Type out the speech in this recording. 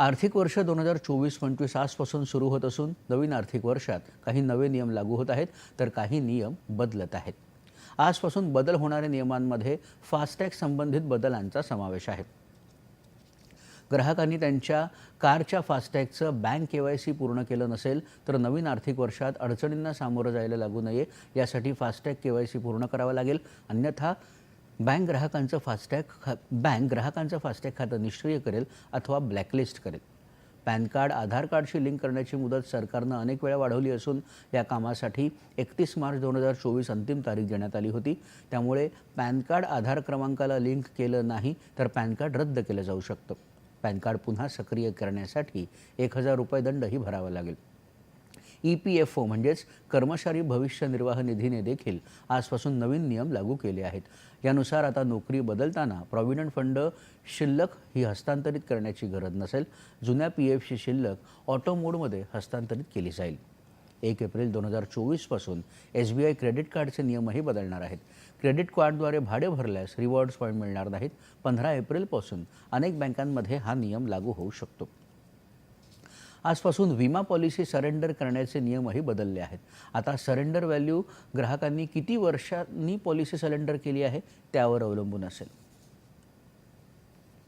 आर्थिक वर्ष दोन हजार चोवीस पंचवीस आजपासून सुरू होत असून नवीन आर्थिक वर्षात काही नवे नियम लागू होत आहेत तर काही नियम बदलत आहेत. आजपासून बदल होणाऱ्या नियमांमध्ये फास्टॅग संबंधित बदलांचा समावेश आहे. ग्राहकांनी त्यांच्या कारच्या फास्टॅगचं बँक के वाय सी पूर्ण केलं नसेल तर नवीन आर्थिक वर्षात अडचणींना सामोरं जायला लागू नये यासाठी फास्टॅग के वाय सी पूर्ण करावं लागेल. अन्यथा बँक ग्राहकांचं फास्टॅग खा बँक ग्राहकांचं फास्टॅग खातं निष्क्रिय करेल अथवा ब्लॅकलिस्ट करेल. पॅन कार्ड आधार कार्डशी लिंक करण्याची मुदत सरकारनं अनेक वेळा वाढवली असून या कामासाठी एकतीस मार्च दोन हजार चोवीस अंतिम तारीख देण्यात आली होती. त्यामुळे पॅन कार्ड आधार क्रमांकाला लिंक केलं नाही तर पॅन कार्ड रद्द केलं जाऊ शकतं. पॅन कार्ड पुन्हा सक्रिय करण्यासाठी एक हजार रुपये दंडही भरावा लागेल. ई पी एफ ओ म्हणजेच कर्मचारी भविष्य निर्वाह निधीने देखील आजपासून नवीन नियम लागू केले आहेत. यानुसार आता नोकरी बदलताना प्रॉव्हिडंट फंड शिल्लक ही हस्तांतरित करण्याची गरज नसेल. जुन्या पी एफची शिल्लक ऑटो मोडमध्ये हस्तांतरित केली जाईल. एक एप्रिल दोन हजार चोवीसपासून एस बी आय क्रेडिट कार्डचे नियमही बदलणार आहेत. क्रेडिट कार्डद्वारे भाडे भरल्यास रिवॉर्ड्स पॉईंट मिळणार नाहीत. पंधरा एप्रिलपासून अनेक बँकांमध्ये हा नियम लागू होऊ शकतो. आजपासून विमा पॉलिसी सरेंडर करण्याचे नियमही बदलले आहेत. आता सरेंडर व्हॅल्यू ग्राहकांनी किती वर्षांनी पॉलिसी सरेंडर केली आहे त्यावर अवलंबून असेल.